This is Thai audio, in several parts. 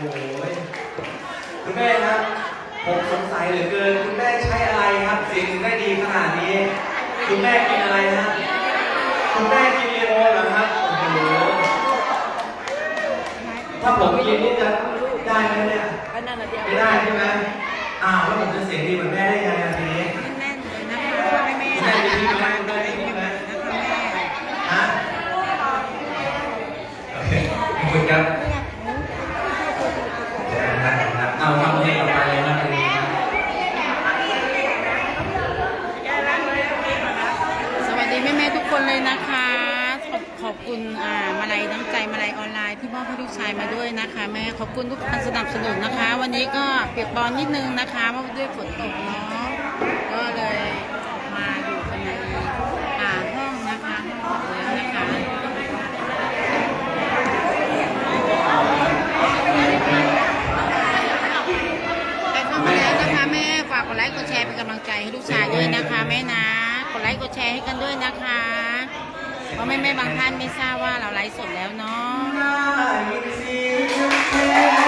โหคุณแม่ครับ ผมสงสัยเหลือเกิน คุณแม่ใช้อะไรครับเสียงถึงได้ดีขนาดนี้ คุณแม่กินอะไรฮะคุณแม่กินลีโอเหรอครับโอ้โหถ้าผมกินนี่จะได้ไหมเนี่ย ก็นั่นน่ะเดียวไม่ได้ใช่ไหมอ้าวแล้วผมจะเสียงดีเหมือนแม่ได้ไงอะทีนี้ แน่นๆเลยนะคะให้แม่ คุณแม่มีที่ไหมคุณแม่มีที่ไหม นะคะแม่ ฮะโอเคขอบคุณครับเอาทำเพลงต่อไปเลยนะเพลงนี้นะ สวัสดีแม่ๆทุกคนเลยนะคะ ขอบขอบ คุณอ่ามาลัยน้ำใจมาลัยออนไลน์ที่มอบให้ลูกชายมาด้วยนะคะ แม่ขอบคุณทุกการสนับสนุนนะคะ วันนี้ก็เปียกปอนนิดนึงนะคะเพราะว่าด้วยฝนตกเนาะก็เลยมาอยู่กันในอ่าห้องนะคะห้องแล้วนะคะไปเข้ามาแล้วนะคะแม่ฝากกดไลค์กดแชร์เป็นกำลังใจให้ลูกชายด้วยนะคะแม่นะกดไลค์กดแชร์ให้กันด้วยนะคะ เพราะไม่ไม่บางท่านไม่ทราบว่าเราไลฟ์สดแล้วเนาะ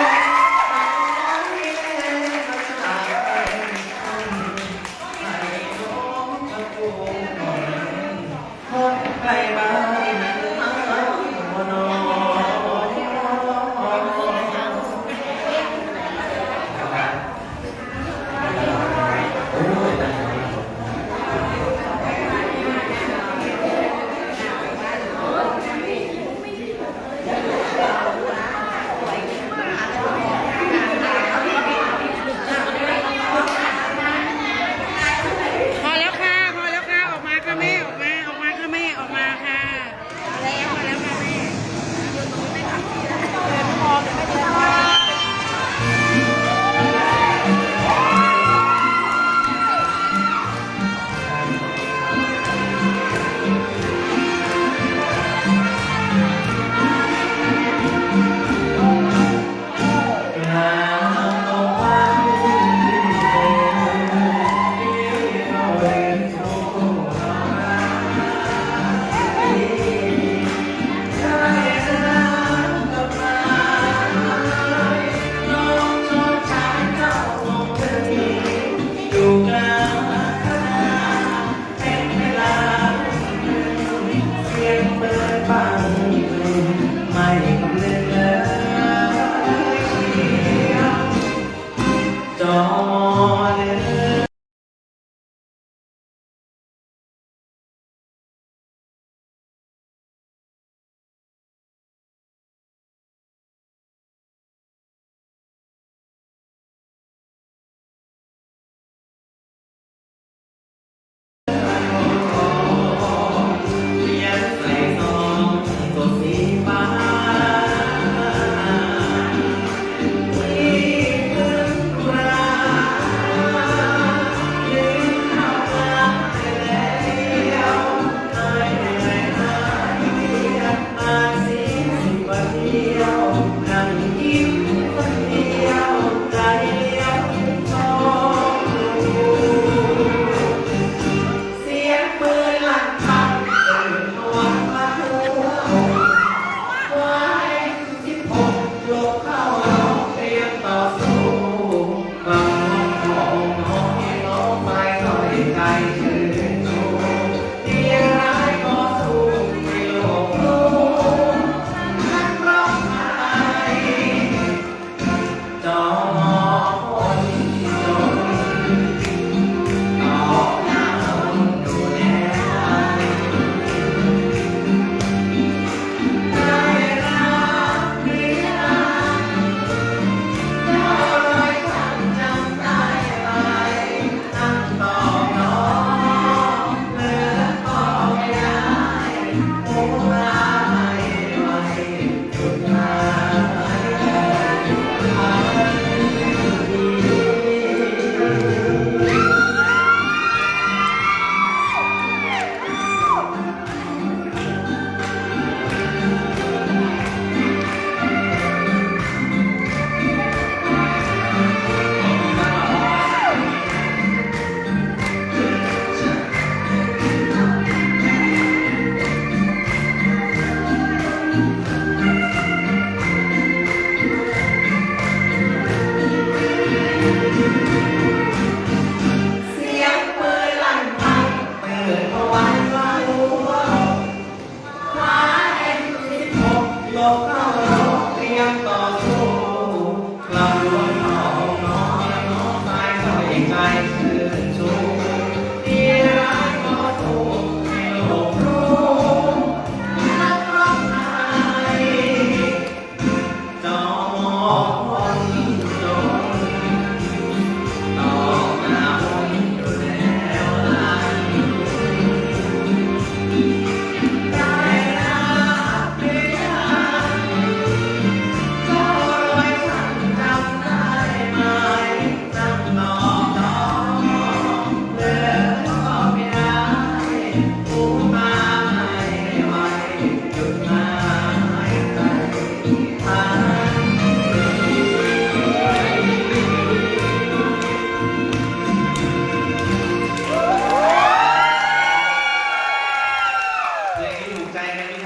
ใจกัน